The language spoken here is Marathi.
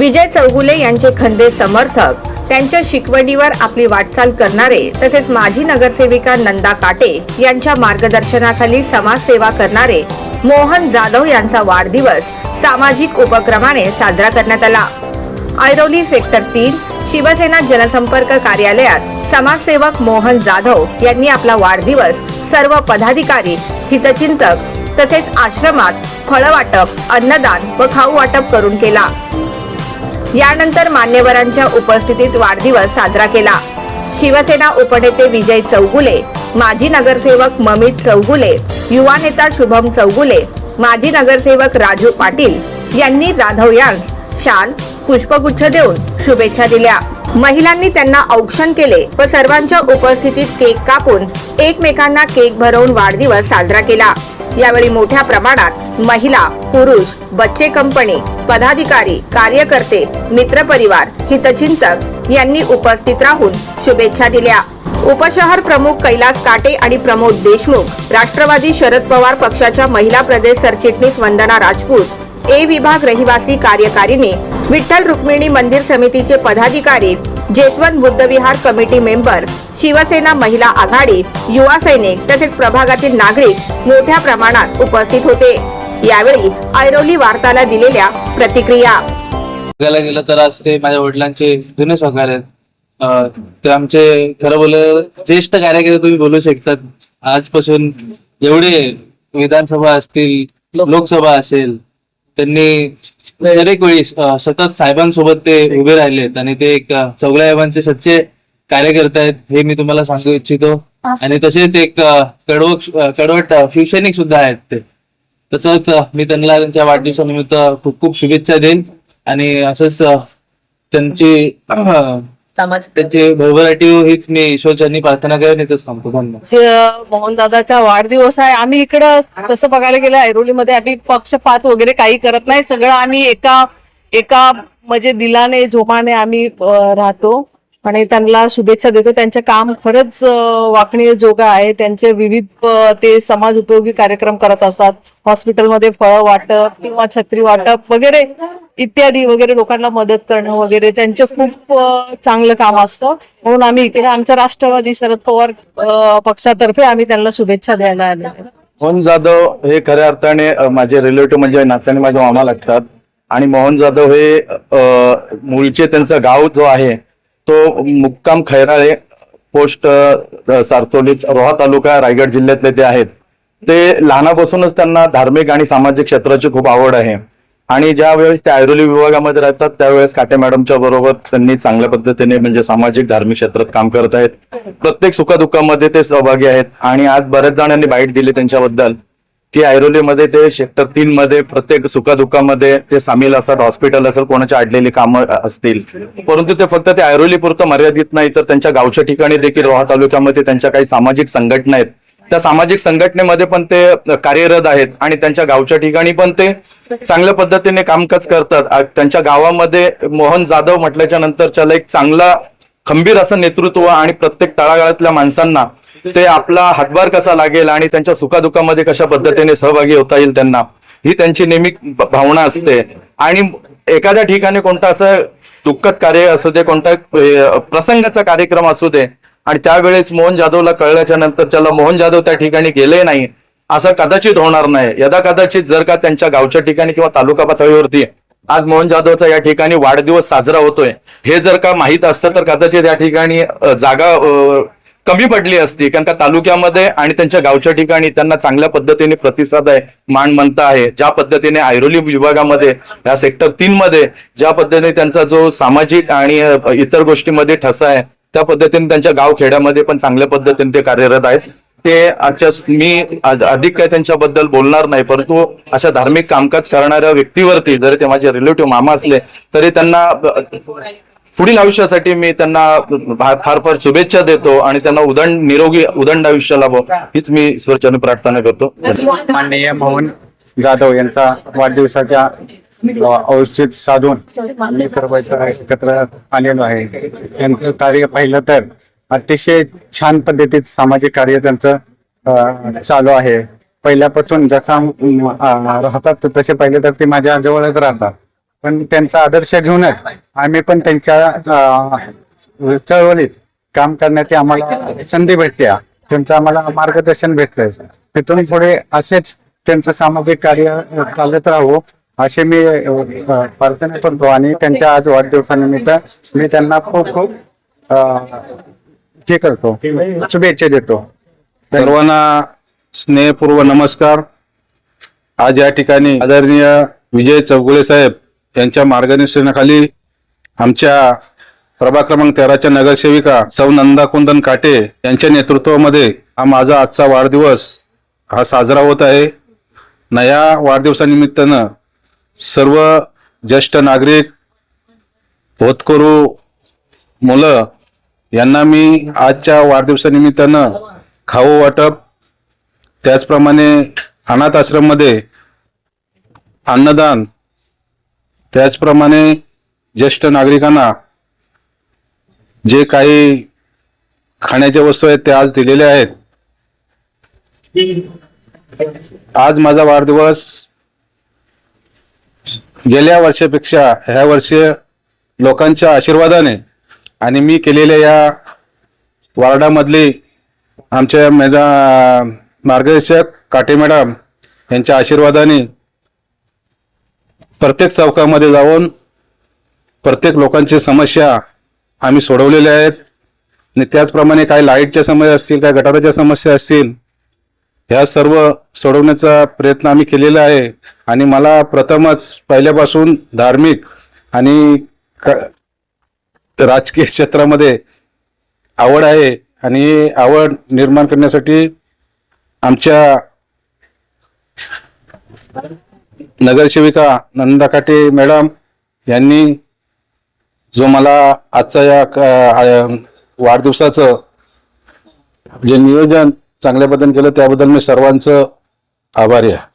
विजय चौगुले यांचे खंदे समर्थक. त्यांच्या शिकवणीवर आपली वाटचाल करणारे तसेच माजी नगरसेविका नंदा काटे यांच्या मार्गदर्शनाखाली समाजसेवा करणारे मोहन जाधव यांचा वाढदिवस सामाजिक उपक्रमाने साजरा करण्यात आला. ऐरोली सेक्टर तीन शिवसेना जनसंपर्क कार्यालयात समाजसेवक मोहन जाधव यांनी आपला वाढदिवस सर्व पदाधिकारी हितचिंतक तसेच आश्रमात फळवाटप अन्नदान व खाऊ वाटप करून केला. यानंतर मान्यवरांच्या उपस्थितीत वाढदिवस साजरा केला. शिवसेना उपनेते विजय चौगुले माजी नगरसेवक ममित चौगुले युवा नेता शुभम चौगुले माजी नगरसेवक राजू पाटील यांनी जाधव यांस शाल पुष्पगुच्छ देऊन शुभेच्छा दिल्या. महिलांनी त्यांना औक्षण केले व सर्वांच्या उपस्थितीत केक कापून एकमेकांना केक भरवून वाढदिवस साजरा केला. यावेळी मोठ्या प्रमाणात महिला पुरुष बच्चे कंपनी पदाधिकारी कार्यकर्ते मित्रपरिवार हितचिंतक यांनी उपस्थित राहून शुभेच्छा दिल्या. उपशहर प्रमुख कैलास काटे आणि प्रमोद देशमुख राष्ट्रवादी शरद पवार पक्षाच्या महिला प्रदेश सरचिटणीस वंदना राजपूत ए विभाग रहिवासी कार्यकारिणी विठ्ठल रुक्मिणी मंदिर समितीचे पदाधिकारी जेतवन बुद्धविहार कमिटी मेंबर शिवसेना महिला आघाडी युवा सैनिक तसेच प्रभागातील नागरिक मोठ्या प्रमाणात उपस्थित होते. यावेळी ऐरोली वार्ताला दिलेल्या प्रतिक्रिया. बघायला गेलं तर आज ते माझ्या वडिलांचे जुने सहकार आहेत ते आमचे खरं बोल ज्येष्ठ कार्यकर्ते तुम्ही बोलू शकतात. आजपासून एवढे विधानसभा असतील लोकसभा असेल त्यांनी दरेक वेळी सतत साहेबांसोबत ते उभे राहिलेत आणि ते एक अं, चौगला साहेबांचे सच्चे कार्यकर्ते आहेत हे मी तुम्हाला सांगू इच्छितो. आणि तसेच एक कडवट कडवट शिवसैनिक सुद्धा आहेत ते. तसंच मी त्यांना त्यांच्या वाढदिवसानिमित्त खूप खूप शुभेच्छा देईन. आणि असंच त्यांची अं, त्यांची भरभराटी हीच मी ईश्वरच्यांनी प्रार्थना करेन इथंच थांबतो. धन्यवाद. मोहनदादाचा वाढदिवस आहे आम्ही इकडं तसं बघायला गेलं ऐरोलीमध्ये आम्ही पक्षपात वगैरे काही करत नाही सगळं आम्ही एका एका म्हणजे दिलाने जोमाने आम्ही अं, राहतो. आणि त्यांना शुभेच्छा देतो. त्यांचे काम खरंच वाकणीय वाखणीय आहे. त्यांचे विविध ते समाज उपयोगी कार्यक्रम करत असतात. हॉस्पिटलमध्ये फळं वाटप किंवा छत्री वाटप वगैरे इत्यादी वगैरे लोकांना मदत करणं वगैरे त्यांचे खूप चांगलं काम असतं. म्हणून आम्ही इकडे आमच्या राष्ट्रवादी शरद पवार पक्षातर्फे आम्ही त्यांना शुभेच्छा द्यायला आले मोहन जाधव हे खऱ्या अर्थाने माझे रिलेटिव्ह म्हणजे नात्याने माझ्या मामा लागतात. आणि मोहन जाधव हे मूळचे त्यांचं गाव जो आहे तो मुक्काम खैराळे पोस्ट अ, सारचोली रोहा तालुका रायगड जिल्ह्यातले ते आहेत ते लहानापासूनच त्यांना धार्मिक आणि सामाजिक क्षेत्राची खूप आवड आहे. आणि ज्या वेळेस ते ऐरोली विभागामध्ये राहतात त्यावेळेस काटे मॅडमच्या बरोबर त्यांनी चांगल्या पद्धतीने म्हणजे सामाजिक धार्मिक क्षेत्रात काम करत आहेत. प्रत्येक सुखदुःखामध्ये ते सहभागी आहेत. आणि आज बऱ्याच जणांनी बाईट दिली त्यांच्याबद्दल. की ऐरोलीमध्ये ते सेक्टर तीन मध्ये प्रत्येक सुखादुखामध्ये ते सामील असतात हॉस्पिटल असेल कोणाची अडलेली कामं असतील. परंतु ते फक्त ते ऐरोली पुरतं मर्यादित नाही तर त्यांच्या गावच्या ठिकाणी देखील रोहा तालुक्यामध्ये त्यांच्या काही सामाजिक संघटना आहेत. त्या सामाजिक संघटनेमध्ये पण ते कार्यरत आहेत आणि त्यांच्या गावच्या ठिकाणी पण ते चांगल्या पद्धतीने कामकाज करतात. त्यांच्या गावामध्ये मोहन जाधव म्हटल्याच्या नंतर त्याला एक चांगला खंबीर असं नेतृत्व आणि प्रत्येक तळागाळातल्या माणसांना ते आपला हातभार कसा लागेल आणि त्यांच्या सुखादुखामध्ये कशा पद्धतीने सहभागी होता येईल त्यांना ही त्यांची नेहमी भावना असते. आणि एखाद्या ठिकाणी कोणता असं दुःखद कार्य असू दे कोणता प्रसंगाचा कार्यक्रम असू दे आणि त्यावेळेस मोहन जाधवला कळल्याच्या नंतर त्याला मोहन जाधव त्या ठिकाणी गेले नाही असं कदाचित होणार नाही. यदा कदाचित जर का त्यांच्या गावच्या ठिकाणी किंवा तालुका पातळीवरती आज मोहन जाधवचा या ठिकाणी वाढदिवस साजरा होतोय हे जर का माहीत असतं तर कदाचित या ठिकाणी जागा कमी पडली असती कारण का तालुक्यामध्ये आणि त्यांच्या गावच्या ठिकाणी त्यांना चांगल्या पद्धतीने प्रतिसाद आहे मान म्हणता आहे. ज्या पद्धतीने ऐरोली विभागामध्ये या सेक्टर तीन मध्ये ज्या पद्धतीने त्यांचा जो सामाजिक आणि इतर गोष्टीमध्ये ठसा आहे त्या पद्धतीने त्यांच्या गाव खेड्यामध्ये पण चांगल्या पद्धतीने ते कार्यरत आहेत. ते आजच्या मी अधिक काय त्यांच्याबद्दल बोलणार नाही परंतु अशा धार्मिक कामकाज करणाऱ्या व्यक्तीवरती जरी ते माझे रिलेटिव्ह मामा असले तरी त्यांना पुढील आयुष्यासाठी मी त्यांना फार फार शुभेच्छा देतो आणि त्यांना उदंड निरोगी उदंड आयुष्य लाभो हीच मी ईश्वरचरणी प्रार्थना करतो. माननीय मोहन जाधव यांचा वाढदिवसाच्या औषध साधून आम्ही सर्व एकत्र आलेलो आहे. त्यांचं कार्य पाहिलं तर अतिशय छान पद्धतीत सामाजिक कार्य त्यांचं चालू आहे. पहिल्यापासून जसा राहतात तसे पाहिले तर ते माझ्या जवळच राहतात. पण त्यांचा आदर्श घेऊनच आम्ही पण त्यांच्या चळवळीत काम करण्याची आम्हाला संधी भेटते. त्यांचं आम्हाला मार्गदर्शन भेटतंय. तिथून पुढे असेच त्यांचं सामाजिक कार्य चालत राहू असे मी प्रार्थना करतो. आणि त्यांच्या आज वाढदिवसानिमित्त मी त्यांना खूप खूप हे करतो. शुभेच्छा देतो. सर्वांना स्नेहपूर्व नमस्कार. आज या ठिकाणी आदरणीय विजय चौगुले साहेब यांच्या मार्गदर्शनाखाली आमच्या प्रभाग क्रमांक तेराच्या नगरसेविका सौ नंदा कुंदन काटे यांच्या नेतृत्वामध्ये हा माझा आजचा वाढदिवस हा साजरा होत आहे. नया वाढदिवसानिमित्तानं सर्व ज्येष्ठ नागरिक होतकरू मुलं यांना मी आजच्या वाढदिवसानिमित्तानं खाऊ वाटप त्याचप्रमाणे अनाथ आश्रममध्ये अन्नदान त्याचप्रमाणे ज्येष्ठ नागरिकांना जे काही खाण्याच्या वस्तू आहेत त्या आज दिलेल्या आहेत. आज माझा वाढदिवस गेल्या वर्षापेक्षा ह्या वर्षी लोकांच्या आशीर्वादाने आणि मी केलेल्या या वार्डामधली आमच्या मेदा मार्गदर्शक काटे मॅडम यांच्या आशीर्वादाने प्रत्येक चौकामध्ये जाऊन प्रत्येक लोकांची समस्या आम्ही सोडवलेल्या आहेत. आणि त्याचप्रमाणे काही लाईटच्या समस्या असतील काही गटाराच्या समस्या असतील ह्या सर्व सोडवण्याचा प्रयत्न आम्ही केलेला आहे. आणि मला प्रथमच पहिल्यापासून धार्मिक आणि क- राजकीय क्षेत्रामध्ये आवड आहे. आणि आवड निर्माण करण्यासाठी आमच्या नगरसेविका नंदा काटे मॅडम यांनी जो मला आजचा या वाढदिवसाचं जे नियोजन चांगल्या पद्धतीने केलं त्याबद्दल मी सर्वांचं आभारी आहे.